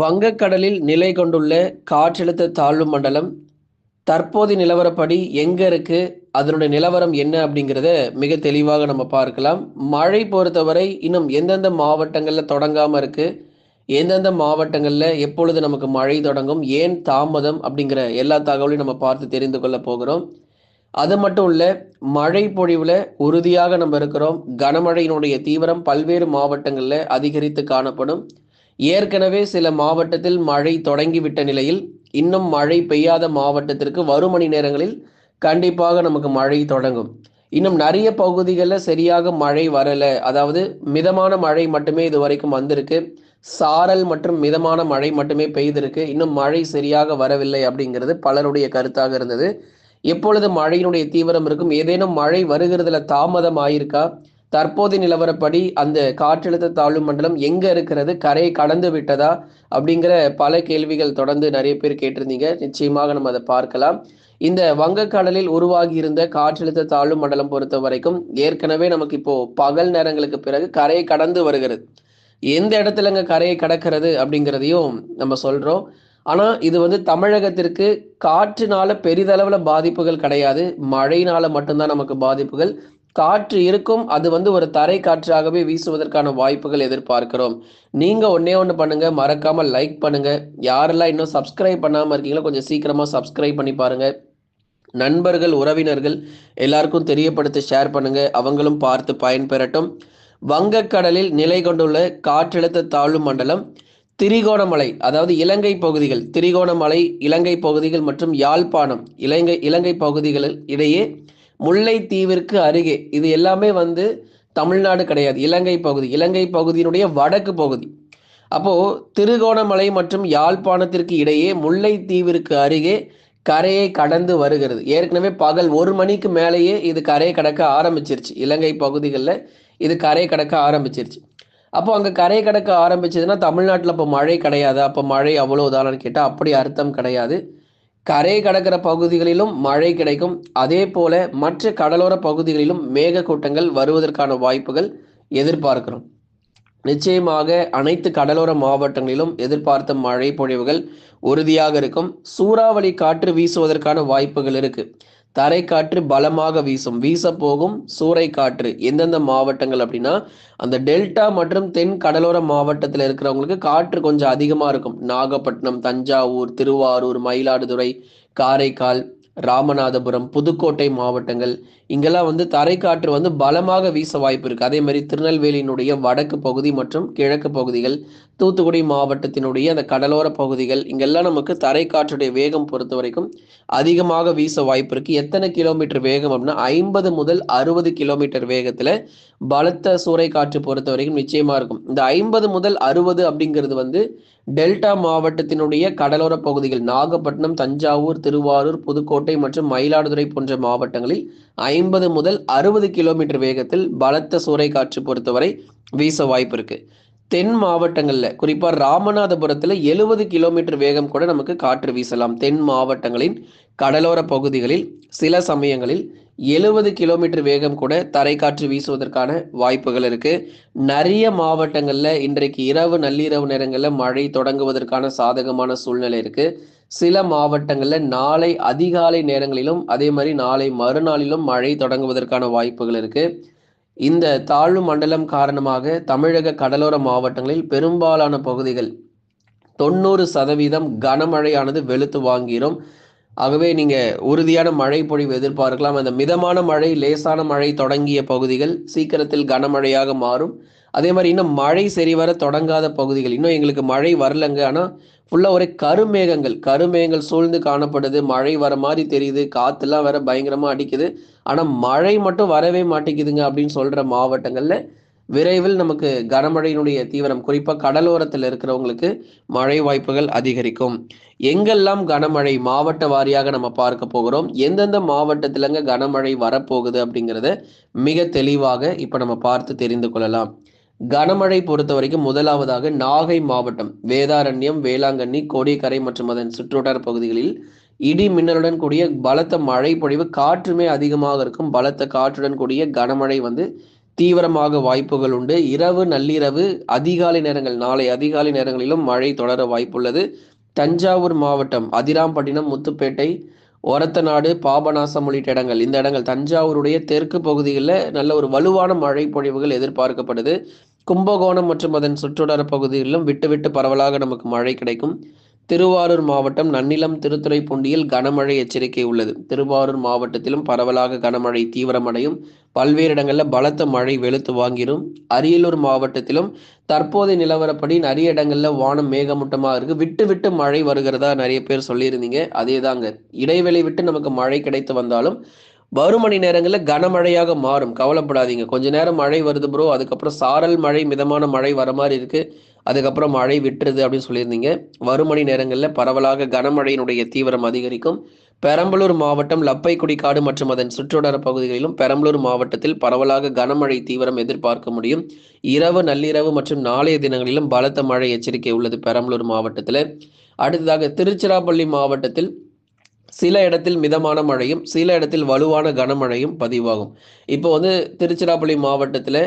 வங்கக்கடலில் நிலை கொண்டுள்ள காற்றழுத்த தாழ்வு மண்டலம் தற்போதைய நிலவரப்படி எங்க இருக்கு அதனுடைய நிலவரம் என்ன அப்படிங்கிறத மிக தெளிவாக நம்ம பார்க்கலாம். மழை பொறுத்தவரை இன்னும் எந்தெந்த மாவட்டங்களில் தொடங்காம இருக்கு எந்தெந்த மாவட்டங்களில் எப்பொழுது நமக்கு மழை தொடங்கும் ஏன் தாமதம் அப்படிங்கிற எல்லா தகவலையும் நம்ம பார்த்து தெரிந்து கொள்ள போகிறோம். அது மட்டும் இல்லை மழை பொழிவில் உறுதியாக நம்ம இருக்கிறோம். கனமழையினுடைய தீவிரம் பல்வேறு மாவட்டங்களில் அதிகரித்து காணப்படும். ஏற்கனவே சில மாவட்டத்தில் மழை தொடங்கிவிட்ட நிலையில் இன்னும் மழை பெய்யாத மாவட்டத்திற்கு வரும் மணி நேரங்களில் கண்டிப்பாக நமக்கு மழை தொடங்கும். இன்னும் நிறைய பகுதிகளில் சரியாக மழை வரலை. அதாவது மிதமான மழை மட்டுமே இது வரைக்கும் வந்திருக்கு. சாரல் மற்றும் மிதமான மழை மட்டுமே பெய்திருக்கு. இன்னும் மழை சரியாக வரவில்லை அப்படிங்கிறது பலருடைய கருத்தாக இருந்தது. எப்பொழுது மழையினுடைய தீவிரம் இருக்கும்? ஏதேனும் மழை வருகிறதுல தாமதம் ஆயிருக்கா தற்போதைய நிலவரப்படி அந்த காற்றழுத்த தாழ்வு மண்டலம் எங்க இருக்கிறது கரையை கடந்து விட்டதா அப்படிங்கிற பல கேள்விகள் தொடர்ந்து நிறைய பேர் கேட்டிருந்தீங்க. நிச்சயமாக நம்ம அதை பார்க்கலாம். இந்த வங்கக்கடலில் உருவாகி இருந்த காற்றழுத்த தாழ்வு மண்டலம் பொறுத்த வரைக்கும் ஏற்கனவே நமக்கு இப்போ பகல் நேரங்களுக்கு பிறகு கரையை கடந்து வருகிறது. எந்த இடத்துலங்க கரையை கடக்கிறது அப்படிங்கிறதையும் நம்ம சொல்றோம். ஆனா இது வந்து தமிழகத்திற்கு காற்றுனால பெரிதளவுல பாதிப்புகள் கிடையாது. மழையினால மட்டும்தான் நமக்கு பாதிப்புகள். காற்று இருக்கும். அது வந்து ஒரு தரை காற்றாகவே வீசுவதற்கான வாய்ப்புகள் எதிர்பார்க்கிறோம். நீங்க ஒன்னே ஒன்று பண்ணுங்க. மறக்காம லைக் பண்ணுங்க. யாரெல்லாம் இன்னும் சப்ஸ்கிரைப் பண்ணாம இருக்கீங்களோ கொஞ்சம் சீக்கிரமா சப்ஸ்கிரைப் பண்ணி பாருங்க. நண்பர்கள் உறவினர்கள் எல்லாருக்கும் தெரியப்படுத்தி ஷேர் பண்ணுங்க. அவங்களும் பார்த்து பயன்பெறட்டும். வங்கக்கடலில் நிலை கொண்டுள்ள காற்றழுத்த தாழ்வு மண்டலம் திரிகோணமலை அதாவது இலங்கை பகுதிகள் திரிகோணமலை இலங்கை பகுதிகள் மற்றும் யாழ்ப்பாணம் இலங்கை இலங்கை பகுதிகளில் இடையே முல்லைத்தீவிற்கு அருகே. இது எல்லாமே வந்து தமிழ்நாடு கிடையாது. இலங்கை பகுதி. இலங்கை பகுதியினுடைய வடக்கு பகுதி. அப்போ திருகோணமலை மற்றும் யாழ்ப்பாணத்திற்கு இடையே முல்லைத்தீவிற்கு அருகே கரையை கடந்து வருகிறது. ஏற்கனவே பகல் ஒரு மணிக்கு மேலேயே இது கரையை கடக்க ஆரம்பிச்சிருச்சு. இலங்கை பகுதிகளில் இது கரையை கடக்க ஆரம்பிச்சிருச்சு. அப்போ அங்கே கரையை கடக்க ஆரம்பிச்சதுன்னா தமிழ்நாட்டில் இப்போ மழை கிடையாது. அப்போ மழை அவ்வளோதானு கேட்டால் அப்படி அர்த்தம் கிடையாது. கரை கடக்கிற பகுதிகளிலும் மழை கிடைக்கும். அதே போல மற்ற கடலோர பகுதிகளிலும் மேகக்கூட்டங்கள் வருவதற்கான வாய்ப்புகள் எதிர்பார்க்கிறோம். நிச்சயமாக அனைத்து கடலோர மாவட்டங்களிலும் எதிர்பார்த்த மழை பொழிவுகள் உறுதியாக இருக்கும். சூறாவளி காற்று வீசுவதற்கான வாய்ப்புகள் இருக்குது தரை காற்று பலமாக வீசும். வீச போகும் சூறை காற்று. எந்தெந்த மாவட்டங்கள் அப்படின்னா அந்த டெல்டா மற்றும் தென் கடலோர மாவட்டத்தில் இருக்கிறவங்களுக்கு காற்று கொஞ்சம் அதிகமாக இருக்கும். நாகப்பட்டினம் தஞ்சாவூர் திருவாரூர் மயிலாடுதுறை காரைக்கால் ராமநாதபுரம் புதுக்கோட்டை மாவட்டங்கள். இங்கெல்லாம் வந்து தரைக்காற்று வந்து பலமாக வீச வாய்ப்பு இருக்குது அதே மாதிரி திருநெல்வேலியினுடைய வடக்கு பகுதி மற்றும் கிழக்கு பகுதிகள் தூத்துக்குடி மாவட்டத்தினுடைய அந்த கடலோர பகுதிகள் இங்கெல்லாம் நமக்கு தரைக்காற்றுடைய வேகம் பொறுத்த வரைக்கும் அதிகமாக வீச வாய்ப்பு இருக்குது எத்தனை கிலோமீட்டர் வேகம் அப்படின்னா ஐம்பது முதல் அறுபது கிலோமீட்டர் வேகத்தில் பலத்த சூறைக்காற்று பொறுத்த வரைக்கும் நிச்சயமாக இருக்கும். இந்த ஐம்பது முதல் அறுபது அப்படிங்கிறது வந்து டெல்டா மாவட்டத்தினுடைய கடலோர பகுதிகள் நாகப்பட்டினம் தஞ்சாவூர் திருவாரூர் புதுக்கோட்டை மற்றும் மயிலாடுதுறை போன்ற மாவட்டங்களில் ஐம்பது முதல் அறுபது கிலோமீட்டர் வேகத்தில் பலத்த சூறை காற்று பொறுத்தவரை வீச வாய்ப்பு இருக்கு. தென் மாவட்டங்களில் குறிப்பாக ராமநாதபுரத்தில் எழுபது கிலோமீட்டர் வேகம் கூட நமக்கு காற்று வீசலாம். தென் மாவட்டங்களின் கடலோர பகுதிகளில் சில சமயங்களில் எழுபது கிலோமீட்டர் வேகம் கூட தரைக்காற்று வீசுவதற்கான வாய்ப்புகள் இருக்கு. நிறைய மாவட்டங்கள்ல இன்றைக்கு இரவு நள்ளிரவு நேரங்கள்ல மழை தொடங்குவதற்கான சாதகமான சூழ்நிலை இருக்கு. சில மாவட்டங்கள்ல நாளை அதிகாலை நேரங்களிலும் அதே மாதிரி நாளை மறுநாளிலும் மழை தொடங்குவதற்கான வாய்ப்புகள் இருக்கு. இந்த தாழ்வு மண்டலம் காரணமாக தமிழக கடலோர மாவட்டங்களில் பெரும்பாலான பகுதிகள் தொண்ணூறு சதவீதம் கனமழையானது வெளுத்து வாங்கிரும். ஆகவே நீங்க உறுதியான மழை பொழிவு எதிர்பார்க்கலாம். அந்த மிதமான மழை லேசான மழை தொடங்கிய பகுதிகள் சீக்கிரத்தில் கனமழையாக மாறும். அதே மாதிரி இன்னும் மழை சரிவர தொடங்காத பகுதிகள். இன்னும் எங்களுக்கு மழை வரலங்க. ஆனால் ஃபுல்லாக ஒரே கருமேகங்கள் கருமேகங்கள் சூழ்ந்து காணப்படுது. மழை வர மாதிரி தெரியுது. காற்றுலாம் வேற பயங்கரமாக அடிக்குது. ஆனால் மழை மட்டும் வரவே மாட்டேங்குதுங்க அப்படின்னு சொல்கிற மாவட்டங்களில் விரைவில் நமக்கு கனமழையினுடைய தீவிரம் குறிப்பாக கடலோரத்தில் இருக்கிறவங்களுக்கு மழை வாய்ப்புகள் அதிகரிக்கும். எங்கெல்லாம் கனமழை மாவட்ட வாரியாக நம்ம பார்க்க போகிறோம் எந்தெந்த மாவட்டத்திலங்க கனமழை வரப்போகுது அப்படிங்கிறத மிக தெளிவாக இப்போ நம்ம பார்த்து தெரிந்து கொள்ளலாம். கனமழை பொறுத்த வரைக்கும் முதலாவதாக நாகை மாவட்டம் வேதாரண்யம் வேளாங்கண்ணி கோடிக்கரை மற்றும் அதன் சுற்றுவட்டார பகுதிகளில் இடி மின்னலுடன் கூடிய பலத்த மழை பொழிவு காற்றுமே அதிகமாக இருக்கும். பலத்த காற்றுடன் கூடிய கனமழை வந்து தீவிரமாக வாய்ப்புகள் உண்டு. இரவு நள்ளிரவு அதிகாலை நேரங்கள் நாளை அதிகாலை நேரங்களிலும் மழை தொடர வாய்ப்புள்ளது. தஞ்சாவூர் மாவட்டம் அதிராம்பட்டினம் முத்துப்பேட்டை ஒரத்தநாடு பாபநாசம் உள்ளிட்ட இடங்கள். இந்த இடங்கள் தஞ்சாவூருடைய தெற்கு பகுதிகளில் நல்ல ஒரு வலுவான மழை பொழிவுகள் எதிர்பார்க்கப்படுது. கும்பகோணம் மற்றும் அதன் சுற்றுவட்டார பகுதிகளிலும் விட்டு விட்டு பரவலாக நமக்கு மழை கிடைக்கும். திருவாரூர் மாவட்டம் நன்னிலம் திருத்துறைப்பூண்டியில் கனமழை எச்சரிக்கை உள்ளது. திருவாரூர் மாவட்டத்திலும் பரவலாக கனமழை தீவிரமடையும். பல்வேறு இடங்களில் பலத்த மழை வெளுத்து வாங்கிடும் அரியலூர் மாவட்டத்திலும் தற்போதைய நிலவரப்படி நிறைய இடங்களில் வானம் மேகமூட்டமாக இருக்குது விட்டு விட்டு மழை வருகிறதா நிறைய பேர் சொல்லியிருந்தீங்க. அதே தாங்க இடைவெளி விட்டு நமக்கு மழை கிடைத்து வந்தாலும் வரும் மணி நேரங்களில் கனமழையாக மாறும். கவலைப்படாதீங்க. கொஞ்ச நேரம் மழை வருது ப்ரோ அதுக்கப்புறம் சாரல் மழை மிதமான மழை வர மாதிரி இருக்குது அதுக்கப்புறம் மழை விட்டுருது அப்படின்னு சொல்லியிருந்தீங்க. வரும் மணி நேரங்களில் பரவலாக கனமழையினுடைய தீவிரம் அதிகரிக்கும். பெரம்பலூர் மாவட்டம் லப்பைக்குடிக்காடு மற்றும் அதன் சுற்றுவட்டார பகுதிகளிலும் பெரம்பலூர் மாவட்டத்தில் பரவலாக கனமழை தீவிரம் எதிர்பார்க்க முடியும். இரவு நள்ளிரவு மற்றும் நாளைய தினங்களிலும் பலத்த மழை எச்சரிக்கை உள்ளது பெரம்பலூர் மாவட்டத்தில். அடுத்ததாக திருச்சிராப்பள்ளி மாவட்டத்தில் சில இடத்தில் மிதமான மழையும் சில இடத்தில் வலுவான கனமழையும் பதிவாகும். இப்போ வந்து திருச்சிராப்பள்ளி மாவட்டத்தில்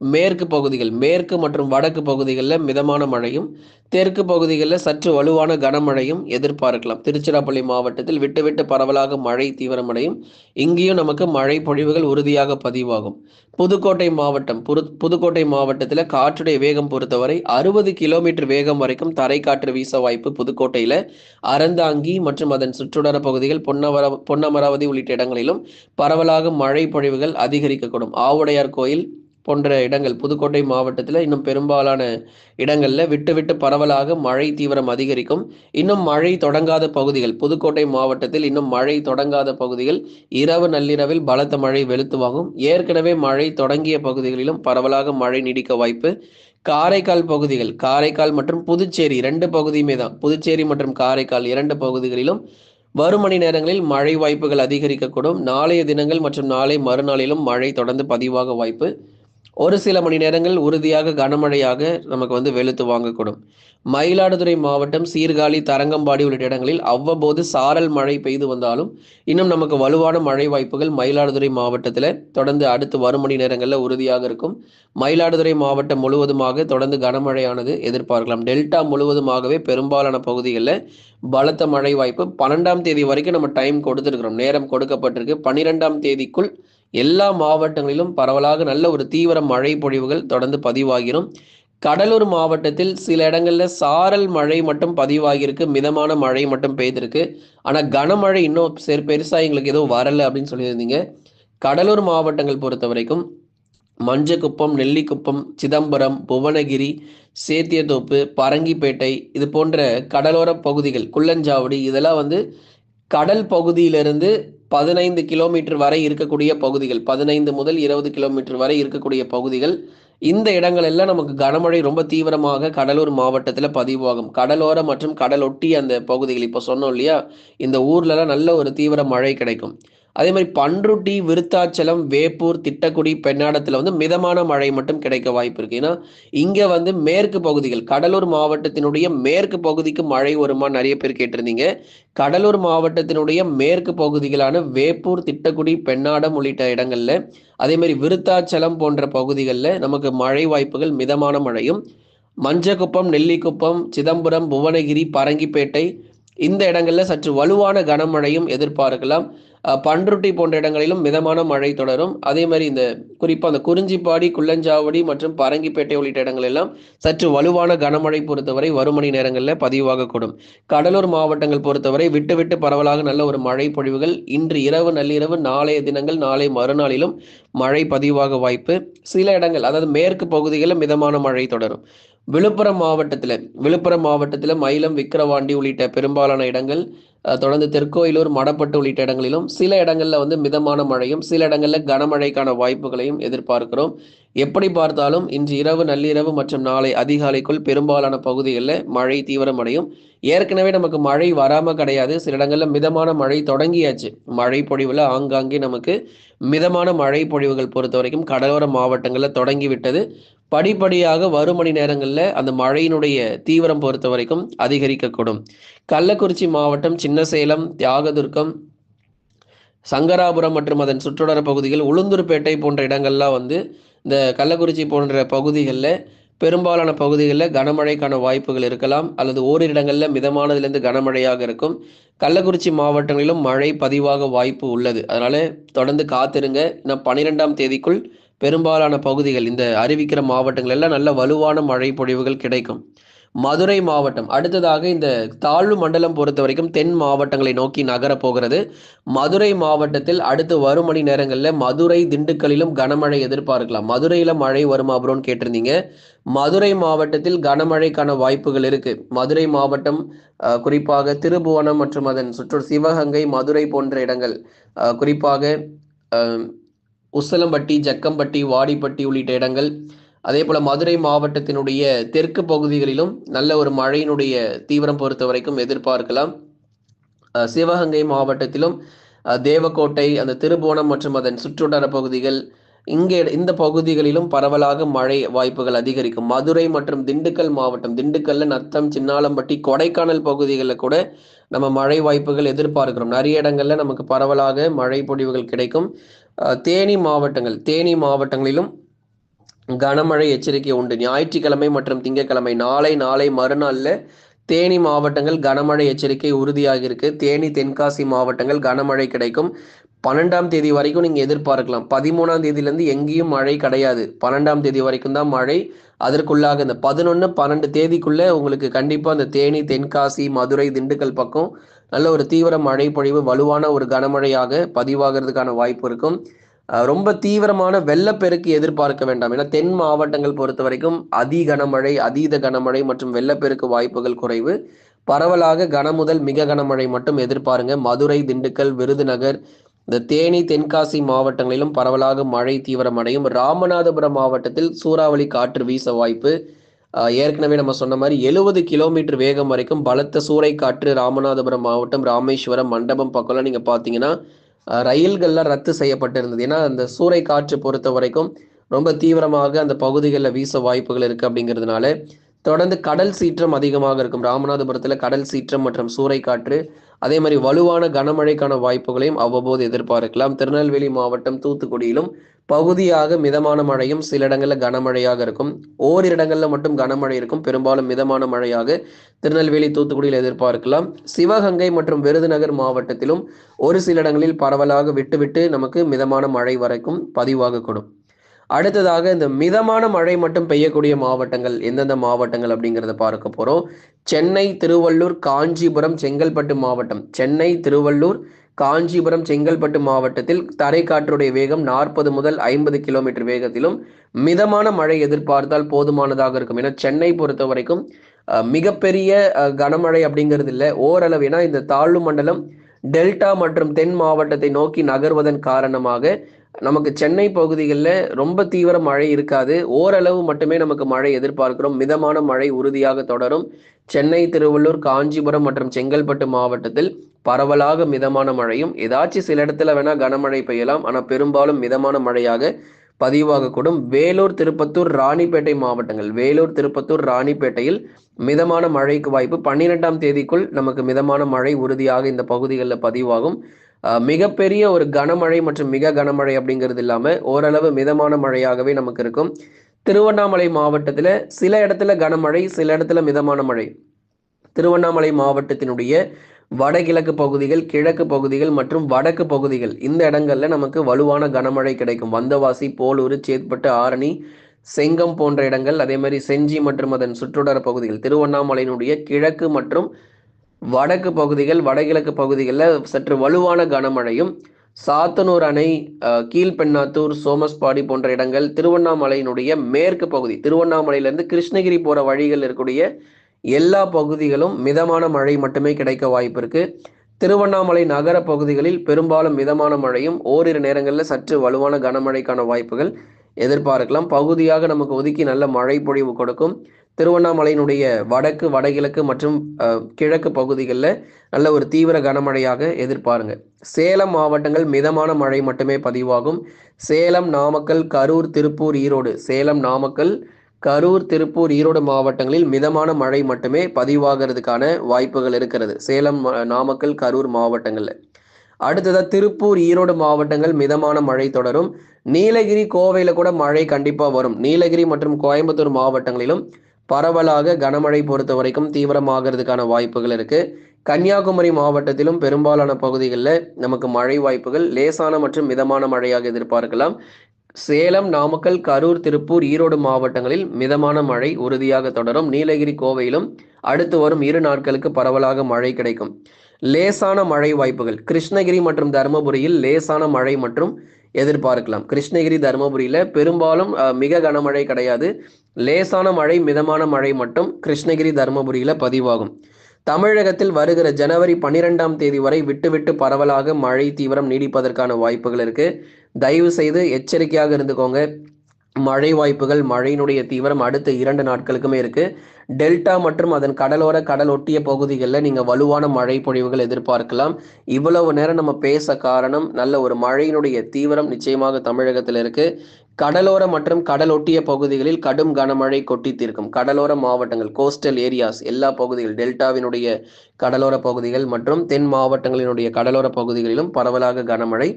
மேற்கு பகுதிகள் மேற்கு மற்றும் வடக்கு பகுதிகளில் மிதமான மழையும் தெற்கு பகுதிகளில் சற்று வலுவான கனமழையும் எதிர்பார்க்கலாம். திருச்சிராப்பள்ளி மாவட்டத்தில் விட்டு விட்டு பரவலாக மழை தீவிரமடையும். இங்கேயும் நமக்கு மழை பொழிவுகள் உறுதியாக பதிவாகும். புதுக்கோட்டை மாவட்டம் புது புதுக்கோட்டை மாவட்டத்தில் காற்றுடைய வேகம் பொறுத்தவரை அறுபது கிலோமீட்டர் வேகம் வரைக்கும் தரை காற்று வீச வாய்ப்பு புதுக்கோட்டையில். அறந்தாங்கி மற்றும் அதன் சுற்றுடர பகுதிகள் பொன்னமர பொன்னமராவதி உள்ளிட்ட இடங்களிலும் பரவலாக மழை பொழிவுகள் அதிகரிக்கக்கூடும். ஆவுடையார் கோயில் போன்ற இடங்கள். புதுக்கோட்டை மாவட்டத்தில் இன்னும் பெரும்பாலான இடங்களில் விட்டு விட்டு பரவலாக மழை தீவிரம் அதிகரிக்கும். இன்னும் மழை தொடங்காத பகுதிகள். புதுக்கோட்டை மாவட்டத்தில் இன்னும் மழை தொடங்காத பகுதிகள். இரவு நள்ளிரவில் பலத்த மழை வெளுத்து வாங்கும் ஏற்கனவே மழை தொடங்கிய பகுதிகளிலும் பரவலாக மழை நீடிக்க வாய்ப்பு. காரைக்கால் பகுதிகள் காரைக்கால் மற்றும் புதுச்சேரி ரெண்டு பகுதியுமே தான். புதுச்சேரி மற்றும் காரைக்கால் இரண்டு பகுதிகளிலும் வரும் மணி நேரங்களில் மழை வாய்ப்புகள் அதிகரிக்கக்கூடும். நாளைய தினங்கள் மற்றும் நாளை மறுநாளிலும் மழை தொடர்ந்து பதிவாக வாய்ப்பு. ஒரு சில மணி நேரங்கள் உறுதியாக கனமழையாக நமக்கு வந்து வெளுத்து வாங்கக்கூடும். மயிலாடுதுறை மாவட்டம் சீர்காழி தரங்கம்பாடி உள்ளிட்ட இடங்களில் அவ்வப்போது சாரல் மழை பெய்து வந்தாலும் இன்னும் நமக்கு வலுவான மழை வாய்ப்புகள் மயிலாடுதுறை மாவட்டத்தில் தொடர்ந்து அடுத்து வரும் மணி நேரங்களில் உறுதியாக இருக்கும். மயிலாடுதுறை மாவட்டம் முழுவதுமாக தொடர்ந்து கனமழையானது எதிர்பார்க்கலாம். டெல்டா முழுவதுமாகவே பெரும்பாலான பகுதிகளில் பலத்த மழை வாய்ப்பு. பன்னெண்டாம் தேதி வரைக்கும் நம்ம டைம் கொடுத்துருக்கிறோம். நேரம் கொடுக்கப்பட்டிருக்கு. பன்னிரெண்டாம் தேதிக்குள் எல்லா மாவட்டங்களிலும் பரவலாக நல்ல ஒரு தீவிர மழை பொழிவுகள் தொடர்ந்து பதிவாகிடும் கடலூர் மாவட்டத்தில் சில இடங்களில் சாரல் மழை மட்டும் பதிவாகியிருக்கு. மிதமான மழை மட்டும் பெய்திருக்கு. ஆனால் கனமழை இன்னும் சரி பெருசாக எங்களுக்கு எதுவும் வரல அப்படின்னு சொல்லியிருந்தீங்க. கடலூர் மாவட்டங்கள் பொறுத்த வரைக்கும் மஞ்சக்குப்பம் நெல்லிக்குப்பம் சிதம்பரம் புவனகிரி சேத்தியத்தோப்பு பரங்கிப்பேட்டை இது போன்ற கடலோர பகுதிகள் குள்ளஞ்சாவடி இதெல்லாம் வந்து கடல் பகுதியிலிருந்து பதினைந்து கிலோமீட்டர் வரை இருக்கக்கூடிய பகுதிகள் பதினைந்து முதல் இருபது கிலோமீட்டர் வரை இருக்கக்கூடிய பகுதிகள். இந்த இடங்கள் எல்லாம் நமக்கு கனமழை ரொம்ப தீவிரமாக கடலூர் மாவட்டத்தில் பதிவாகும். கடலோரம் மற்றும் கடலொட்டி அந்த பகுதிகள் இப்போ சொன்னோம் இல்லையா? இந்த ஊர்லலாம் நல்ல ஒரு தீவிர மழை கிடைக்கும். அதே மாதிரி பன்ருட்டி விருத்தாச்சலம் வேப்பூர் திட்டக்குடி பெண்ணாடத்தில் வந்து மிதமான மழை மட்டும் கிடைக்க வாய்ப்பு இருக்கு. ஏன்னா இங்க வந்து மேற்கு பகுதிகள் கடலூர் மாவட்டத்தினுடைய மேற்கு பகுதிக்கு மழை வருமா நிறைய பேர் கேட்டிருந்தீங்க. கடலூர் மாவட்டத்தினுடைய மேற்கு பகுதிகளான வேப்பூர் திட்டக்குடி பெண்ணாடம் உள்ளிட்ட இடங்கள்ல அதே மாதிரி விருத்தாச்சலம் போன்ற பகுதிகளில் நமக்கு மழை வாய்ப்புகள் மிதமான மழையும் மஞ்சக்குப்பம் நெல்லிக்குப்பம் சிதம்பரம் புவனகிரி பரங்கிப்பேட்டை இந்த இடங்கள்ல சற்று வலுவான கனமழையும் எதிர்பார்க்கலாம். பன்ருட்டி போன்ற இடங்களிலும் மிதமான மழை தொடரும். அதே மாதிரி இந்த குறிப்பாக அந்த குறிஞ்சிப்பாடி குள்ளஞ்சாவடி மற்றும் பரங்கிப்பேட்டை உள்ளிட்ட இடங்களெல்லாம் சற்று வலுவான கனமழை பொறுத்தவரை வரும் மணி நேரங்களில் பதிவாகக்கூடும் கடலூர் மாவட்டங்கள் பொறுத்தவரை விட்டு விட்டு பரவலாக நல்ல ஒரு மழை பொழிவுகள். இன்று இரவு நள்ளிரவு நாளைய தினங்கள் நாளை மறுநாளிலும் மழை பதிவாக வாய்ப்பு. சில இடங்கள் அதாவது மேற்கு பகுதிகளில் மிதமான மழை தொடரும். விழுப்புரம் மாவட்டத்தில் விழுப்புரம் மாவட்டத்தில் மயிலம் விக்கிரவாண்டி உள்ளிட்ட பெரும்பாலான இடங்கள் அஹ், தொடர்ந்து தெற்கோயிலூர் மடப்பட்டு உள்ளிட்ட இடங்களிலும் சில இடங்கள்ல வந்து மிதமான மழையும் சில இடங்கள்ல கனமழைக்கான வாய்ப்புகளையும் எதிர்பார்க்கிறோம். எப்படி பார்த்தாலும் இன்று இரவு நள்ளிரவு மற்றும் நாளை அதிகாலைக்குள் பெரும்பாலான பகுதிகளில் மழை தீவிரமடையும். ஏற்கனவே நமக்கு மழை வராமல் கிடையாது. சில இடங்களில் மிதமான மழை தொடங்கியாச்சு. மழை பொழிவில் ஆங்காங்கே நமக்கு மிதமான மழை பொழிவுகள் பொறுத்த வரைக்கும் கடலோர மாவட்டங்களில் தொடங்கிவிட்டது. படிப்படியாக வரும் மணி நேரங்களில் அந்த மழையினுடைய தீவிரம் பொறுத்த வரைக்கும் அதிகரிக்கக்கூடும். கள்ளக்குறிச்சி மாவட்டம் சின்னசேலம் தியாகதுர்க்கம் சங்கராபுரம் மற்றும் அதன் சுற்றுடர பகுதிகள் உளுந்தூர்பேட்டை போன்ற இடங்கள்லாம் வந்து இந்த கள்ளக்குறிச்சி போன்ற பகுதிகளில் பெரும்பாலான பகுதிகளில் கனமழைக்கான வாய்ப்புகள் இருக்கலாம் அல்லது ஓரிரு இடங்களில் மிதமானதுலேருந்து கனமழையாக இருக்கும். கள்ளக்குறிச்சி மாவட்டங்களிலும் மழை பதிவாக வாய்ப்பு உள்ளது. அதனால் தொடர்ந்து காத்திருங்க. நான் பன்னிரெண்டாம் தேதிக்குள் பெரும்பாலான பகுதிகள் இந்த அறிவிக்கிற மாவட்டங்கள் எல்லாம் நல்ல வலுவான மழை பொழிவுகள் கிடைக்கும். மதுரை மாவட்டம். அடுத்ததாக இந்த தாழ்வு மண்டலம் பொறுத்த வரைக்கும் தென் மாவட்டங்களை நோக்கி நகரப்போகிறது மதுரை மாவட்டத்தில் அடுத்து வரும் மணி நேரங்களில் மதுரை திண்டுக்கல்லிலும் கனமழை எதிர்பார்க்கலாம். மதுரையில் மழை வருமா ப்ரோன்னு கேட்டிருந்தீங்க. மதுரை மாவட்டத்தில் கனமழைக்கான வாய்ப்புகள் இருக்கு. மதுரை மாவட்டம் குறிப்பாக திருபுவனம் மற்றும் அதன் சுற்று சிவகங்கை மதுரை போன்ற இடங்கள் குறிப்பாக உசலம்பட்டி ஜக்கம்பட்டி வாடிப்பட்டி உள்ளிட்ட இடங்கள் அதே போல மதுரை மாவட்டத்தினுடைய தெற்கு பகுதிகளிலும் நல்ல ஒரு மழையினுடைய தீவிரம் பொறுத்த வரைக்கும் எதிர்பார்க்கலாம். சிவகங்கை மாவட்டத்திலும் தேவக்கோட்டை அந்த திருபுவனம் மற்றும் அதன் சுற்றுவட்டார பகுதிகள் இங்கே இந்த பகுதிகளிலும் பரவலாக மழை வாய்ப்புகள் அதிகரிக்கும். மதுரை மற்றும் திண்டுக்கல் மாவட்டம் திண்டுக்கல்ல நத்தம் சின்னாலம்பட்டி கொடைக்கானல் பகுதிகளில் கூட நம்ம மழை வாய்ப்புகள் எதிர்பார்க்கிறோம். நிறைய இடங்கள்ல நமக்கு பரவலாக மழை பொழிவுகள் கிடைக்கும். தேனி மாவட்டங்கள் தேனி மாவட்டங்களிலும் கனமழை எச்சரிக்கை உண்டு. ஞாயிற்றுக்கிழமை மற்றும் திங்கட்கிழமை நாளை நாளை மறுநாளில் தேனி மாவட்டங்கள் கனமழை எச்சரிக்கை உறுதியாக இருக்கு. தேனி தென்காசி மாவட்டங்கள் கனமழை கிடைக்கும். பன்னெண்டாம் தேதி வரைக்கும் நீங்கள் எதிர்பார்க்கலாம். பதிமூணாம் தேதியிலேருந்து எங்கேயும் மழை கிடையாது. பன்னெண்டாம் தேதி வரைக்கும் தான் மழை. அதற்குள்ளாக இந்த பதினொன்று பன்னெண்டு தேதிக்குள்ளே உங்களுக்கு கண்டிப்பாக அந்த தேனி தென்காசி மதுரை திண்டுக்கல் பக்கம் நல்ல ஒரு தீவிர மழை பொழிவு வலுவான ஒரு கனமழையாக பதிவாகிறதுக்கான வாய்ப்பு இருக்கும். ரொம்ப தீவிரமான வெள்ளப்பெருக்கு எதிர்பார்க்க வேண்டாம். ஏன்னா தென் மாவட்டங்கள் பொறுத்த வரைக்கும் அதி கனமழை அதீத கனமழை மற்றும் வெள்ளப்பெருக்கு வாய்ப்புகள் குறைவு. பரவலாக கனமுதல் மிக கனமழை மட்டும் எதிர்பாருங்க. மதுரை திண்டுக்கல் விருதுநகர் இந்த தேனி தென்காசி மாவட்டங்களிலும் பரவலாக மழை தீவிரமடையும். ராமநாதபுரம் மாவட்டத்தில் சூறாவளி காற்று வீச வாய்ப்பு. ஏற்கனவே நம்ம சொன்ன மாதிரி எழுபது கிலோமீட்டர் வேகம் வரைக்கும் பலத்த சூறை காற்று ராமநாதபுரம் மாவட்டம் ராமேஸ்வரம் மண்டபம் பக்கம்லாம் நீங்க பாத்தீங்கன்னா ரயில்கள்லாம் ரத்து செய்யப்பட்டிருந்தது. ஏன்னா அந்த சூறை காற்று பொறுத்த வரைக்கும் ரொம்ப தீவிரமாக அந்த பகுதிகளில் வீச வாய்ப்புகள் இருக்கு அப்படிங்கிறதுனால தொடர்ந்து கடல் சீற்றம் அதிகமாக இருக்கும். ராமநாதபுரத்தில் கடல் சீற்றம் மற்றும் சூறை காற்று அதே மாதிரி வலுவான கனமழைக்கான வாய்ப்புகளையும் அவ்வப்போது எதிர்பார்க்கலாம். திருநெல்வேலி மாவட்டம் தூத்துக்குடியிலும் பகுதியாக மிதமான மழையும் சில இடங்களில் கனமழையாக இருக்கும். ஓரிரு இடங்களில் மட்டும் கனமழை இருக்கும். பெரும்பாலும் மிதமான மழையாக திருநெல்வேலி தூத்துக்குடியில் எதிர்பார்க்கலாம். சிவகங்கை மற்றும் விருதுநகர் மாவட்டத்திலும் ஒரு சில இடங்களில் பரவலாக விட்டுவிட்டு நமக்கு மிதமான மழை வரைக்கும் பதிவாகக்கூடும் அடுத்ததாக இந்த மிதமான மழை மட்டும் பெய்யக்கூடிய மாவட்டங்கள் எந்தெந்த மாவட்டங்கள் அப்படிங்கிறத பார்க்க போகிறோம் சென்னை திருவள்ளூர் காஞ்சிபுரம் செங்கல்பட்டு மாவட்டம். சென்னை திருவள்ளூர் காஞ்சிபுரம் செங்கல்பட்டு மாவட்டத்தில் தரைக்காற்றுடைய வேகம் நாற்பது முதல் ஐம்பது கிலோமீட்டர் வேகத்திலும் மிதமான மழை எதிர்பார்த்தால் போதுமானதாக இருக்கும் ஏன்னா சென்னை பொறுத்த வரைக்கும் மிகப்பெரிய கனமழை அப்படிங்கிறது இல்லை. ஓரளவு ஏன்னா இந்த தாழ்வு மண்டலம் டெல்டா மற்றும் தென் மாவட்டத்தை நோக்கி நகர்வதன் காரணமாக நமக்கு சென்னை பகுதிகளில் ரொம்ப தீவிர மழை இருக்காது. ஓரளவு மட்டுமே நமக்கு மழை எதிர்பார்க்கிறோம். மிதமான மழை உறுதியாக தொடரும். சென்னை திருவள்ளூர் காஞ்சிபுரம் மற்றும் செங்கல்பட்டு மாவட்டத்தில் பரவலாக மிதமான மழையும் ஏதாச்சும் சில இடத்துல வேணா கனமழை பெய்யலாம். ஆனால் பெரும்பாலும் மிதமான மழையாக பதிவாகக்கூடும். வேலூர் திருப்பத்தூர் ராணிப்பேட்டை மாவட்டங்கள். வேலூர் திருப்பத்தூர் ராணிப்பேட்டையில் மிதமான மழைக்கு வாய்ப்பு பன்னிரெண்டாம் தேதிக்குள் நமக்கு மிதமான மழை உறுதியாக இந்த பகுதிகளில் பதிவாகும். மிகப்பெரிய ஒரு கனமழை மற்றும் மிக கனமழை அப்படிங்கிறது இல்லாமல் ஓரளவு மிதமான மழையாகவே நமக்கு இருக்கும். திருவண்ணாமலை மாவட்டத்தில் சில இடத்துல கனமழை சில இடத்துல மிதமான மழை. திருவண்ணாமலை மாவட்டத்தினுடைய வடகிழக்கு பகுதிகள் கிழக்கு பகுதிகள் மற்றும் வடக்கு பகுதிகள் இந்த இடங்கள்ல நமக்கு வலுவான கனமழை கிடைக்கும். வந்தவாசி போலூர் சேத்பட்டு ஆரணி செங்கம் போன்ற இடங்கள் அதே மாதிரி செஞ்சி மற்றும் அதன் சுற்றுடர பகுதிகள் திருவண்ணாமலையினுடைய கிழக்கு மற்றும் வடக்கு பகுதிகள் வடகிழக்கு பகுதிகளில் சற்று வலுவான கனமழையும் சாத்தனூர் அணை கீழ்பெண்ணாத்தூர் சோமஸ்பாடி போன்ற இடங்கள் திருவண்ணாமலையினுடைய மேற்கு பகுதி திருவண்ணாமலையிலிருந்து கிருஷ்ணகிரி போகிற வழிகள் இருக்கக்கூடிய எல்லா பகுதிகளும் மிதமான மழை மட்டுமே கிடைக்க வாய்ப்பு இருக்கு. திருவண்ணாமலை நகர பகுதிகளில் பெரும்பாலும் மிதமான மழையும் ஓரிரு நேரங்களில் சற்று வலுவான கனமழைக்கான வாய்ப்புகள் எதிர்பார்க்கலாம். பகுதியாக நமக்கு ஒதுக்கி நல்ல மழை பொழிவு கொடுக்கும். திருவண்ணாமலையினுடைய வடக்கு வடகிழக்கு மற்றும் கிழக்கு பகுதிகளில் நல்ல ஒரு தீவிர கனமழையாக எதிர்பாருங்க. சேலம் மாவட்டங்கள் மிதமான மழை மட்டுமே பதிவாகும். சேலம் நாமக்கல் கரூர் திருப்பூர் ஈரோடு. சேலம் நாமக்கல் கரூர் திருப்பூர் ஈரோடு மாவட்டங்களில் மிதமான மழை மட்டுமே பதிவாகிறதுக்கான வாய்ப்புகள் இருக்கிறது. சேலம் நாமக்கல் கரூர் மாவட்டங்களில். அடுத்ததாக திருப்பூர் ஈரோடு மாவட்டங்கள் மிதமான மழை தொடரும். நீலகிரி கோவையில் கூட மழை கண்டிப்பாக வரும். நீலகிரி மற்றும் கோயம்புத்தூர் மாவட்டங்களிலும் பரவலாக கனமழை பொறுத்த வரைக்கும் தீவிரமாகிறதுக்கான வாய்ப்புகள் இருக்கு. கன்னியாகுமரி மாவட்டத்திலும் பெரும்பாலான பகுதிகளில் நமக்கு மழை வாய்ப்புகள் லேசான மற்றும் மிதமான மழையாக எதிர்பார்க்கலாம். சேலம் நாமக்கல் கரூர் திருப்பூர் ஈரோடு மாவட்டங்களில் மிதமான மழை உறுதியாக தொடரும். நீலகிரி கோவையிலும் அடுத்து வரும் இரு நாட்களுக்கு பரவலாக மழை கிடைக்கும். லேசான மழை வாய்ப்புகள். கிருஷ்ணகிரி மற்றும் தருமபுரியில் லேசான மழை மற்றும் எதிர்பார்க்கலாம். கிருஷ்ணகிரி தருமபுரியில் பெரும்பாலும் மிக கனமழை கிடையாது. லேசான மழை மிதமான மழை மட்டும் கிருஷ்ணகிரி தருமபுரியில் பதிவாகும். தமிழகத்தில் வருகிற ஜனவரி பன்னிரெண்டாம் தேதி வரை விட்டுவிட்டு பரவலாக மழை தீவிரம் நீடிப்பதற்கான வாய்ப்புகள் இருக்கு. தயவு செய்து எச்சரிக்கையாக இருந்துக்கோங்க. மழை வாய்ப்புகள் மழையினுடைய தீவிரம் அடுத்த இரண்டு நாட்களுக்குமே இருக்கு. டெல்டா மற்றும் அதன் கடலோர கடல் ஒட்டிய பகுதிகளில் நீங்க வலுவான மழை பொழிவுகள் எதிர்பார்க்கலாம். இவ்வளவு நேரம் நம்ம பேச காரணம் நல்ல ஒரு மழையினுடைய தீவிரம் நிச்சயமாக தமிழகத்தில் இருக்கு. கடலோர மற்றும் கடலொட்டிய பகுதிகளில் கடும் கனமழை கொட்டி தீர்க்கும். கடலோர மாவட்டங்கள் கோஸ்டல் ஏரியாஸ் எல்லா பகுதிகள் டெல்டாவினுடைய கடலோர பகுதிகள் மற்றும் தென் மாவட்டங்களினுடைய கடலோர பகுதிகளிலும் பரவலாக கனமழை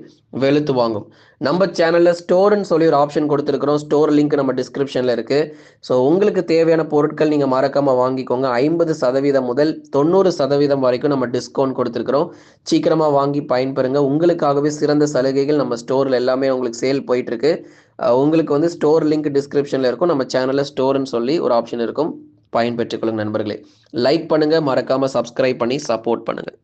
வெளுத்து வாங்கும். நம்ம சேனல்ல ஸ்டோர்னு சொல்லி ஒரு ஆப்ஷன் கொடுத்துருக்கிறோம். ஸ்டோர் லிங்க் நம்ம டிஸ்கிரிப்ஷன்ல இருக்கு. ஸோ உங்களுக்கு தேவையான பொருட்கள் நீங்க மறக்காம வாங்கிக்கோங்க. ஐம்பது சதவீதம் முதல் தொண்ணூறு சதவீதம் வரைக்கும் நம்ம டிஸ்கவுண்ட் கொடுத்துருக்கிறோம். சீக்கிரமா வாங்கி பயன்பெறுங்க. உங்களுக்காகவே சிறந்த சலுகைகள் நம்ம ஸ்டோர்ல எல்லாமே உங்களுக்கு சேல் போயிட்டு இருக்கு. உங்களுக்கு வந்து ஸ்டோர் லிங்க் டிஸ்கிரிப்ஷனில் இருக்கும். நம்ம சேனலில் ஸ்டோர்னு சொல்லி ஒரு ஆப்ஷன் இருக்கும். பயன்பெற்றுக்கொள்ளுங்க நண்பர்களே. லைக் பண்ணுங்கள் மறக்காமல் சப்ஸ்கிரைப் பண்ணி சப்போர்ட் பண்ணுங்கள்